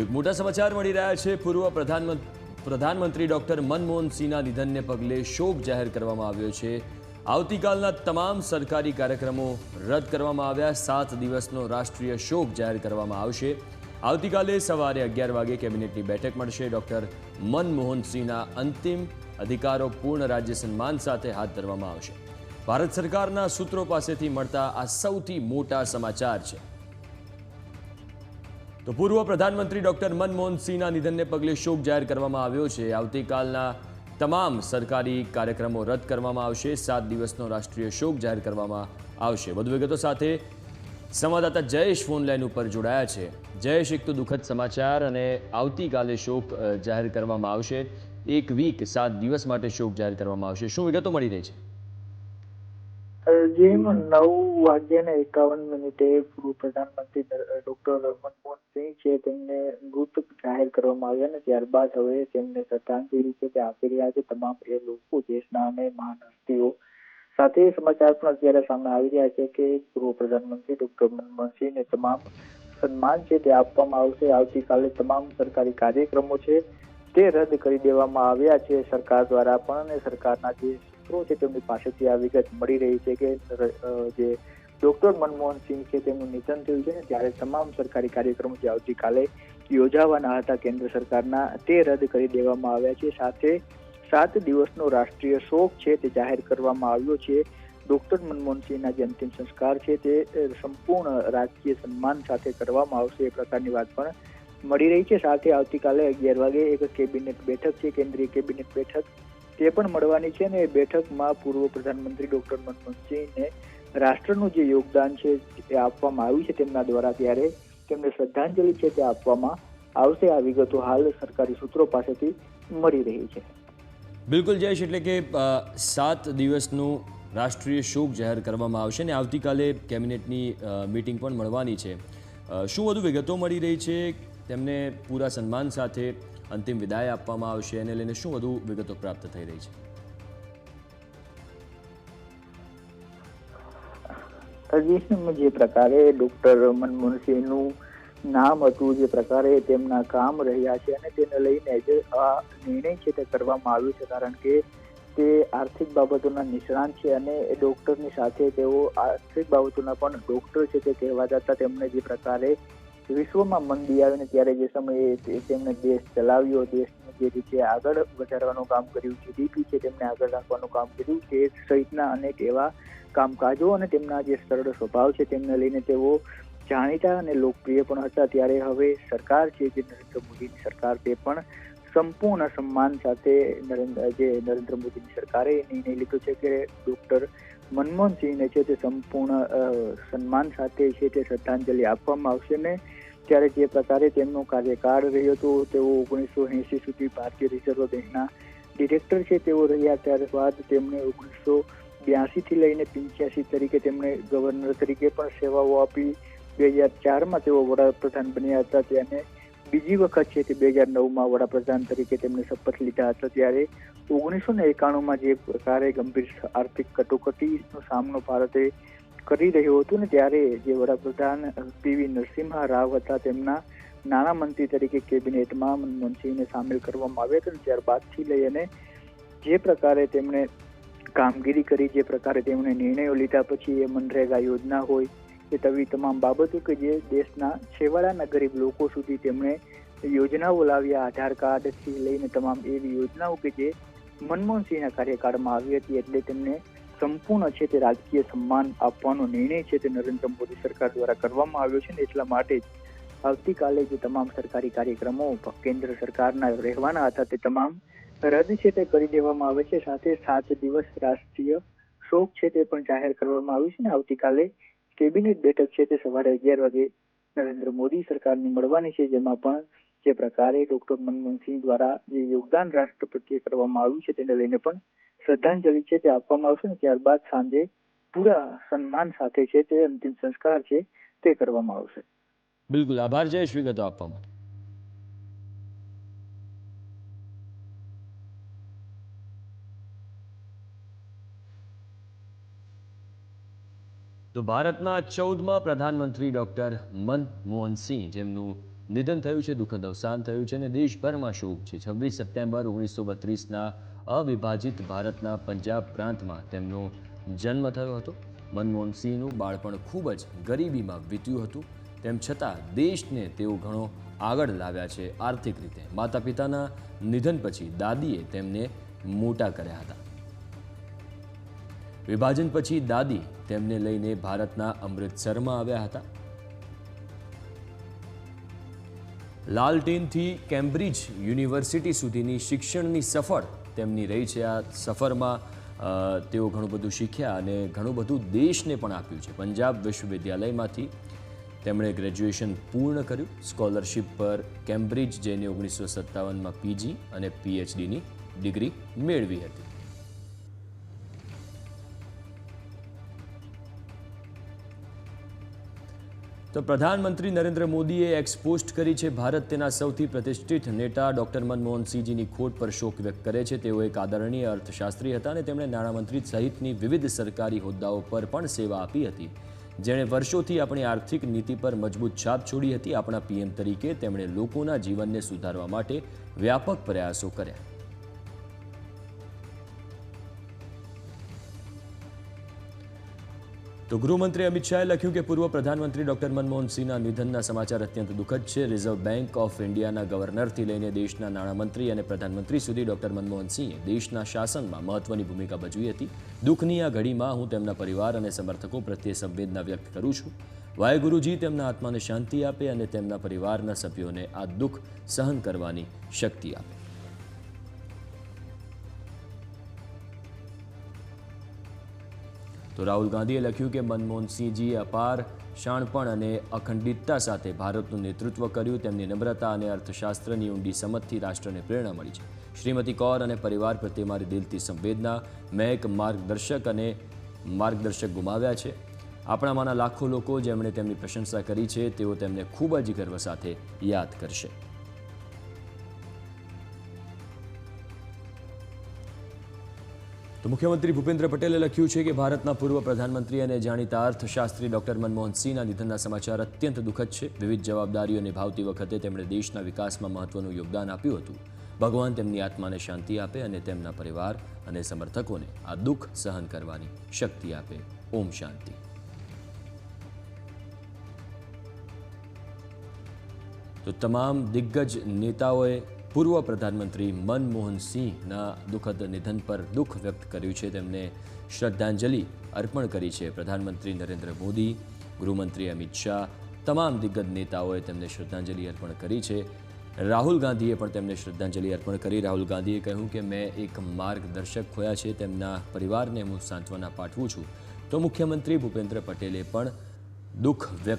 એક મોટા સમાચાર મળી રહ્યા છે. પૂર્વ પ્રધાનમંત્રી પ્રધાનમંત્રી ડોક્ટર મનમોહન સિંહના નિધનને પગલે શોક જાહેર કરવામાં આવ્યો છે. આવતીકાલના તમામ સરકારી કાર્યક્રમો રદ કરવામાં આવ્યા. સાત દિવસનો રાષ્ટ્રીય શોક જાહેર કરવામાં આવશે. આવતીકાલે સવારે અગિયાર વાગે કેબિનેટની બેઠક મળશે. ડોક્ટર મનમોહન સિંહના અંતિમ અધિકારો પૂર્ણ રાજ્ય સન્માન સાથે હાથ ધરવામાં આવશે. ભારત સરકારના સૂત્રો પાસેથી મળતા આ સૌથી મોટા સમાચાર છે. તો પૂર્વ પ્રધાનમંત્રી ડોક્ટર મનમોહન સિંહના નિધનને પગલે શોક જાહેર કરવામાં આવ્યો છે. આવતીકાલના તમામ સરકારી કાર્યક્રમો રદ કરવામાં આવશે. સાત દિવસનો રાષ્ટ્રીય શોક જાહેર કરવામાં આવશે. વધુ વિગતો સાથે સંવાદદાતા જયેશ ફોન લાઈન ઉપર જોડાયા છે. જયેશ, એક તો દુઃખદ સમાચાર અને આવતીકાલે શોક જાહેર કરવામાં આવશે. એક વીક, સાત દિવસ માટે શોક જાહેર કરવામાં આવશે. શું વિગતો મળી રહી છે? જેમ નવ વાગ્યાને એકાવન મિનિટે પૂર્વ પ્રધાનમંત્રી ડોક્ટર મનમોહન સિંહ છે તેમને મૃત જાહેર કરવામાં આવ્યા અને ત્યારબાદ હવે તેમને શ્રદ્ધાંજલિ છે તે આપી રહ્યા છે તમામ એ લોકો દેશના અને મહાન હસ્તીઓ સાથે સમાચાર પણ અત્યારે સામે આવી રહ્યા છે કે પૂર્વ પ્રધાનમંત્રી ડોક્ટર મનમોહન સિંહને તમામ સન્માન છે તે આપવામાં આવશે. આવતીકાલે તમામ સરકારી કાર્યક્રમો છે તે રદ કરી દેવામાં આવ્યા છે. સરકાર દ્વારા પણ અને સરકારના જે સૂત્રો છે તેમની પાસેથી આ વિગત મળી રહી છે કે જે ડોક્ટર મનમોહન સિંહ છે તેમનું નિધન થયું છે ને, ત્યારે તમામ સરકારી કાર્યક્રમો જે આવતીકાલે યોજાવાના હતા કેન્દ્ર સરકારના, તે રદ કરી દેવામાં આવ્યા છે. સાથે સાત દિવસનો રાષ્ટ્રીય શોક છે તે જાહેર કરવામાં આવ્યો છે. ડોક્ટર મનમોહન સિંહના જે અંતિમ સંસ્કાર છે તે સંપૂર્ણ રાજકીય સન્માન સાથે કરવામાં આવશે એ પ્રકારની વાત પણ મળી રહી છે. સાથે આવતીકાલે અગિયાર વાગે એક કેબિનેટ બેઠક છે, કેન્દ્રીય કેબિનેટ બેઠક. તે પણ મળવાની છે ને એ બેઠકમાં પૂર્વ પ્રધાનમંત્રી ડોક્ટર મનમોહનસિંહને રાષ્ટ્રનું જે યોગદાન છે તે આપવામાં આવ્યું છે તેમના દ્વારા ત્યારે તેમને શ્રદ્ધાંજલિ છે તે આપવામાં આવશે. આ વિગતો હાલ સરકારી સૂત્રો પાસેથી મળી રહી છે. બિલકુલ જયેશ, એટલે કે સાત દિવસનું રાષ્ટ્રીય શોક જાહેર કરવામાં આવશે અને આવતીકાલે કેબિનેટની મીટિંગ પણ મળવાની છે. શું વધુ વિગતો મળી રહી છે? તેમને પૂરા સન્માન સાથે અંતિમ વિદાય આપવામાં આવશે એને લઈને શું વધુ વિગતો પ્રાપ્ત થઈ રહી છે? હજી જે પ્રકારે ડોક્ટર મનમોહનસિંહનું નામ હતું, જે પ્રકારે તેમના કામ રહ્યા છે અને તેને લઈને જે આ નિર્ણય છે તે કરવામાં આવ્યો છે, કારણ કે તે આર્થિક બાબતોના નિષ્ણાંત છે અને એ ડોક્ટરની સાથે તેઓ આર્થિક બાબતોના પણ ડોક્ટર છે તે કહેવાતા જતા તેમને જે પ્રકારે વિશ્વમાં મંદી આવીને ત્યારે જે સમયે તેમણે દેશ ચલાવ્યો, દેશને જે રીતે આગળ વધારવાનું કામ કર્યું જીડીપી છે તેમને આગળ રાખવાનું કામ કર્યું, તે સહિતના અનેક એવા કામકાજો અને તેમના જે સરળ સ્વભાવ છે તેમને લઈને તેઓ જાણીતા અને લોકપ્રિય પણ હતા. ત્યારે હવે સરકાર છે જે નરેન્દ્ર મોદીની સરકાર તે પણ સંપૂર્ણ સન્માન સાથે નરેન્દ્ર, જે નરેન્દ્ર મોદીની સરકારે નિર્ણય લીધો છે કે ડોક્ટર મનમોહન સિંહને છે તે સંપૂર્ણ સન્માન સાથે છે તે શ્રદ્ધાંજલિ આપવામાં આવશે ને ત્યારે જે પ્રકારે તેમનો કાર્યકાળ રહ્યો હતો, તેઓ ઓગણીસો એંસી સુધી ભારતીય રિઝર્વ બેંકના ડિરેક્ટર છે તેઓ રહ્યા ત્યારબાદ તેમણે ઓગણીસો બ્યાસીથી લઈને પંચ્યાસી તરીકે તેમણે ગવર્નર તરીકે પણ સેવાઓ આપી. બે હજાર ચારમાં તેઓ વડાપ્રધાન બન્યા હતા ત્યારે બીજી વખત છે તે બે હજાર નવમાં વડાપ્રધાન તરીકે તેમણે શપથ લીધા હતા, ત્યારે ઓગણીસો ને એકાણુંમાં જે પ્રકારે ગંભીર આર્થિક કટોકટીનો સામનો ભારતે કરી રહ્યો હતું ને ત્યારે જે વડાપ્રધાન પીવી નરસિંહા રાવ હતા, તેમના નાણામંત્રી તરીકે કેબિનેટમાં મનમોહનસિંહને સામેલ કરવામાં આવ્યા હતા ત્યારબાદથી લઈ અને જે પ્રકારે તેમણે કામગીરી કરી, જે પ્રકારે તેમણે નિર્ણયો લીધા, પછી એ મનરેગા યોજના હોય એ તવી તમામ બાબતો કે જે દેશના છેવાડાના ગરીબ લોકો સુધી તેમણે યોજનાઓ લાવ્યા. આધાર કાર્ડથી લઈને તમામ એવી યોજનાઓ કે જે મનમોહનસિંહના કાર્યકાળમાં આવી હતી એટલે તેમને સંપૂર્ણ છે તે રાજકીય સન્માન આપવાનો નિર્ણય છે તે નરેન્દ્ર મોદી સરકાર દ્વારા કરવામાં આવ્યો છે ને એટલા માટે જ આવતીકાલે જે તમામ સરકારી કાર્યક્રમો કેન્દ્ર સરકારના રહેવાના હતા તે તમામ રદ છે તે કરી દેવામાં આવે છે. સાથે સાત દિવસ રાષ્ટ્રીય શોક છે તે પણ જાહેર કરવામાં આવ્યું છે ને આવતીકાલે કેબિનેટ બેઠક છે તે સવારે અગિયાર વાગે નરેન્દ્ર મોદી સરકારની મળવાની છે, જેમાં પણ જે પ્રકારે ડોક્ટર મનમોહનસિંહ દ્વારા જે યોગદાન રાષ્ટ્ર પ્રત્યે કરવામાં આવ્યું છે તેને લઈને પણ શ્રદ્ધાંજલિ છે તે આપવામાં આવશે ત્યારબાદ સાંજે પૂરા સન્માન સાથે છે તે અંતિમ સંસ્કાર છે તે કરવામાં આવશે. બિલકુલ. આભાર શ્રી વિગતો આપવા માટે તો ભારતના ચૌદમા પ્રધાનમંત્રી ડૉક્ટર મનમોહન સિંહ, જેમનું નિધન થયું છે, દુઃખદ અવસાન થયું છે અને દેશભરમાં શોક છે. છવ્વીસ સપ્ટેમ્બર ઓગણીસો બત્રીસના અવિભાજિત ભારતના પંજાબ પ્રાંતમાં તેમનો જન્મ થયો હતો. મનમોહન સિંહનું બાળપણ ખૂબ જ ગરીબીમાં વીત્યું હતું. તેમ છતાં દેશને તેઓ ઘણો આગળ લાવ્યા છે આર્થિક રીતે. માતા પિતાના નિધન પછી દાદીએ તેમને મોટા કર્યા હતા. વિભાજન પછી દાદી તેમને લઈને ભારતના અમૃતસરમાં આવ્યા હતા. લાલટેનથી કેમ્બ્રિજ યુનિવર્સિટી સુધીની શિક્ષણની સફર તેમની રહી છે. આ સફરમાં તેઓ ઘણું બધું શીખ્યા અને ઘણું બધું દેશને પણ આપ્યું છે. પંજાબ વિશ્વવિદ્યાલયમાંથી તેમણે ગ્રેજ્યુએશન પૂર્ણ કર્યું. સ્કોલરશિપ પર કેમ્બ્રિજ જઈને ઓગણીસો સત્તાવનમાં પીજી અને પીએચડીની ડિગ્રી મેળવી હતી. તો પ્રધાનમંત્રી નરેન્દ્ર મોદીએ એક્સ પોસ્ટ કરી છે. ભારત તેના સૌથી પ્રતિષ્ઠિત નેતા ડોક્ટર મનમોહનસિંહજીની ખોટ પર શોક વ્યક્ત કરે છે. તેઓ એક આદરણીય અર્થશાસ્ત્રી હતા અને તેમણે નાણામંત્રી સહિતની વિવિધ સરકારી હોદ્દાઓ પર પણ સેવા આપી હતી. જેણે વર્ષોથી આપણી આર્થિક નીતિ પર મજબૂત છાપ છોડી હતી. આપણા પીએમ તરીકે તેમણે લોકોના જીવનને સુધારવા માટે વ્યાપક પ્રયાસો કર્યા. તો ગૃહમંત્રી અમિત શાહે લખ્યું કે પૂર્વ પ્રધાનમંત્રી ડોક્ટર મનમોહનસિંહના નિધનના સમાચાર અત્યંત દુઃખદ છે. રિઝર્વ બેંક ઓફ ઇન્ડિયાના ગવર્નરથી લઈને દેશના નાણામંત્રી અને પ્રધાનમંત્રી સુધી ડોક્ટર મનમોહન સિંહે દેશના શાસનમાં મહત્વની ભૂમિકા ભજવી હતી. દુઃખની આ ઘડીમાં હું તેમના પરિવાર અને સમર્થકો પ્રત્યે સંવેદના વ્યક્ત કરું છું. વાહેગુરુજી તેમના આત્માને શાંતિ આપે અને તેમના પરિવારના સભ્યોને આ દુઃખ સહન કરવાની શક્તિ આપે. તો રાહુલ ગાંધીએ લખ્યું કે મનમોહનસિંહજીએ અપાર શાણપણ અને અખંડિતતા સાથે ભારતનું નેતૃત્વ કર્યું. તેમની નમ્રતા અને અર્થશાસ્ત્રની ઊંડી સમજથી રાષ્ટ્રને પ્રેરણા મળી છે. શ્રીમતી કૌર અને પરિવાર પ્રત્યે મારી દિલથી સંવેદના, મેં એક માર્ગદર્શક અને માર્ગદર્શક ગુમાવ્યા છે. આપણામાંના લાખો લોકો જેમણે તેમની પ્રશંસા કરી છે, તેઓ તેમને ખૂબ જ ગર્વ સાથે યાદ કરશે. તો મુખ્યમંત્રી ભૂપેન્દ્ર પટેલે લખ્યું છે કે ભારતના પૂર્વ પ્રધાનમંત્રી અને જાણીતા અર્થશાસ્ત્રી ડોક્ટર મનમોહન સિંહના નિધનના સમાચાર અત્યંત દુઃખદ છે. વિવિધ જવાબદારીઓ નિભાવતી વખતે તેમણે દેશના વિકાસમાં મહત્વનું યોગદાન આપ્યું હતું. ભગવાન તેમની આત્માને શાંતિ આપે અને તેમના પરિવાર અને સમર્થકોને આ દુઃખ સહન કરવાની શક્તિ આપે. ઓમ શાંતિ. તો તમામ દિગ્ગજ નેતાઓએ પૂર્વ પ્રધાનમંત્રી મનમોહન સિંહના દુઃખદ નિધન પર દુઃખ વ્યક્ત કર્યું છે. તેમને શ્રદ્ધાંજલિ અર્પણ કરી છે. પ્રધાનમંત્રી નરેન્દ્ર મોદી, ગૃહમંત્રી અમિત શાહ, તમામ દિગ્ગજ નેતાઓએ તેમને શ્રદ્ધાંજલિ અર્પણ કરી છે. રાહુલ ગાંધીએ પણ તેમને શ્રદ્ધાંજલિ અર્પણ કરી. રાહુલ ગાંધીએ કહ્યું કે, મેં એક માર્ગદર્શક ખોયા છે. તેમના પરિવારને હું સાંત્વના પાઠવું છું. તો મુખ્યમંત્રી ભૂપેન્દ્ર પટેલે પણ દુઃખ વ્યક્ત